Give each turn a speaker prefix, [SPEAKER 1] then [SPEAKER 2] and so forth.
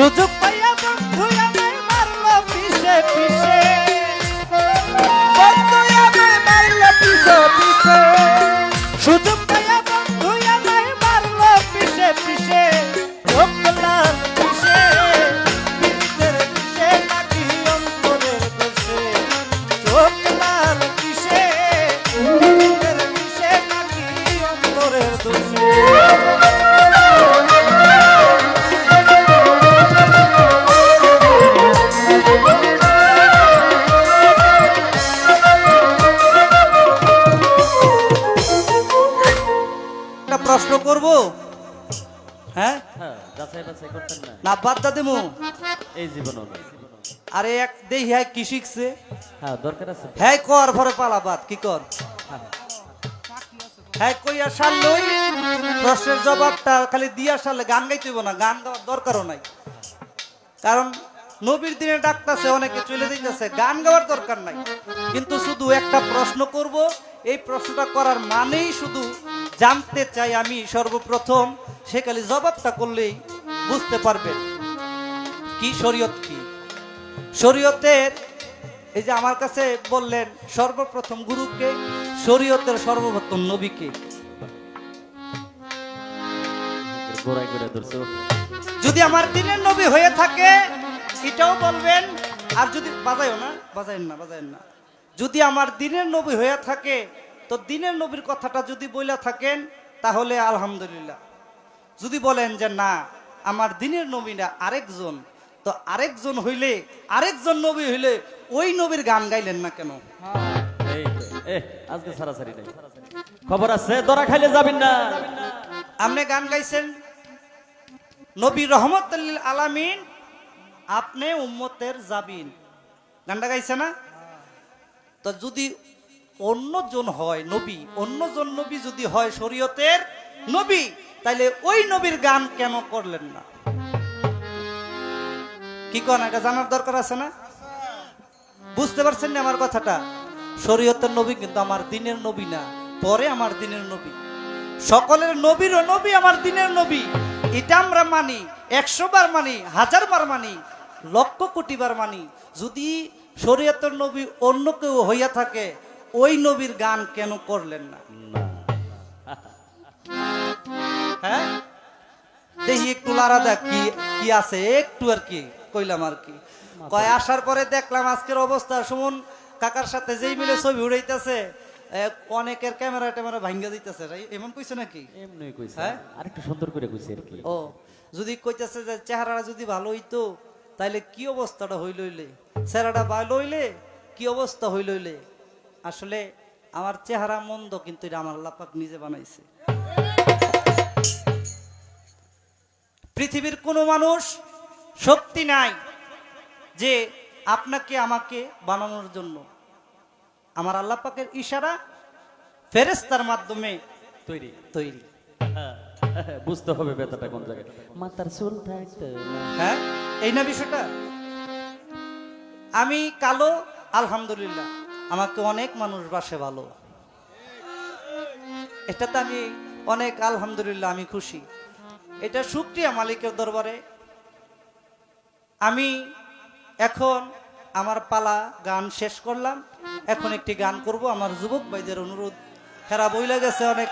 [SPEAKER 1] সুযোগ পাইয়া বন্ধু আমায় মারলো পিছে পিছে। বন্ধু আমায় মারলো পিছে পিছে। সুযোগ
[SPEAKER 2] না।
[SPEAKER 1] বাদ দা দেমু।
[SPEAKER 2] এই জীবনও না
[SPEAKER 1] আরে এক দেই হ্যাঁ কি শিখছে?
[SPEAKER 2] হ্যাঁ দরকার আছে।
[SPEAKER 1] হ্যাঁ কর ভরে পালা বাদ কি কর? হ্যাঁ কইয়া সারলই প্রশ্নের জবাবটা খালি দিয়া সারলে গান গাইতে হইব না গান গাওয়ার দরকারও নাই। কারণ নবীর দিনে ডাকতেছে অনেকে চলে দিতেছে গান গাওয়ার দরকার নাই। কিন্তু শুধু একটা প্রশ্ন করব এই প্রশ্নটা করার মানেই শুধু জানতে চাই আমি সর্বপ্রথম সে খালি জবাবটা করলেই বুঝতে পারবেন কি শরীয়ত কি? শরীয়তের এই যে আমার কাছে বললেন সর্বপ্রথম গুরুকে শরীয়তের সর্বপ্রথম নবীকে। যদি আমার দিনের নবী হয়ে থাকে এটাও বলবেন আর যদি বাজাইও না বাজাইন না বাজাইন না। যদি আমার দিনের নবী হয়ে থাকে তো দিনের নবীর কথাটা যদি বইলা থাকেন তাহলে আলহামদুলিল্লাহ। যদি বলেন যে না আমার দিনের নবী না আরেকজন তো আরেকজন হইলে আরেকজন নবী হইলে ওই নবীর গান গাইলেন না কেন?
[SPEAKER 2] এ আজকে সারাসারি নাই। খবর আছে দরা খাইলে যাবেন না।
[SPEAKER 1] আপনি গান গাইছেন? নবী রহমত আলামিন আপনি উম্মতের জাবিন। গানটা গাইছে না? তো যদি অন্যজন হয় নবী অন্যজন নবী যদি হয় শরীয়তের নবী তাইলে ওই নবীর গান কেন করলেন না? কি কন, এটা জানার দরকার আছে না? বুঝতে পারছেন না আমার কথাটা? শরীয়তের নবী কিন্তু আমার দিনের নবী না, পরে আমার দিনের নবী। সকলের নবীরও নবী আমার দিনের নবী। এটা আমরা মানি, একশো বার মানি, হাজার বার মানি, লক্ষ কোটি বার মানি। যদি শরীয়তের নবী অন্য কেউ হইয়া থাকে, ওই নবীর গান কেন করলেন না?
[SPEAKER 2] না।
[SPEAKER 1] হ্যাঁ? দেখি একটু লারা দেখ কি কি আছে একটু আর কি কইলাম আর কি। কয় আসার পরে দেখলাম আজকের অবস্থা সুমন কাকার সাথে যেই মিলে ছবি উড়াইতেছে অনেকের ক্যামেরা ট্যামেরা ভাঙ্গা দিতেছে এমন কইছে নাকি?
[SPEAKER 2] এমনি কইছে।
[SPEAKER 1] হ্যাঁ?
[SPEAKER 2] আরেকটু সুন্দর করে কইছে আর কি।
[SPEAKER 1] ও যদি কইতেছে যে চেহারাটা যদি ভালো হইতো তাইলে কি অবস্থাটা হইল হইলে? চেহারাটা ভালো হইলে কি অবস্থা হইল হইলে? আসলে আমার চেহারা মন্দ কিন্তু এটা আমার লাপাক নিজে বানাইছে। পৃথিবীর কোনো মানুষ শক্তি নাই যে আপনাকে আমাকে বানানোর জন্য। আমার আল্লাহ পাকের ইশারা ফেরেস্তার মাধ্যমে
[SPEAKER 2] তৈরি।
[SPEAKER 1] তৈরি।
[SPEAKER 2] হ্যাঁ, বুঝতে হবে ব্যথাটা কোন জায়গায়। মাথার চুল থাকতে
[SPEAKER 1] হ্যাঁ এই না বিষয়টা? আমি কালো আলহামদুলিল্লাহ। আমাকে অনেক মানুষ বাসে ভালো। এটাতে আমি অনেক আলহামদুলিল্লাহ আমি খুশি। এটা শুক্রিয়া মালিকের দরবারে। আমি এখন আমার পালা গান শেষ করলাম। এখন একটি গান করব। আমার যুবক ভাইদের অনুরোধ। হেরা বইলা গেছে অনেক।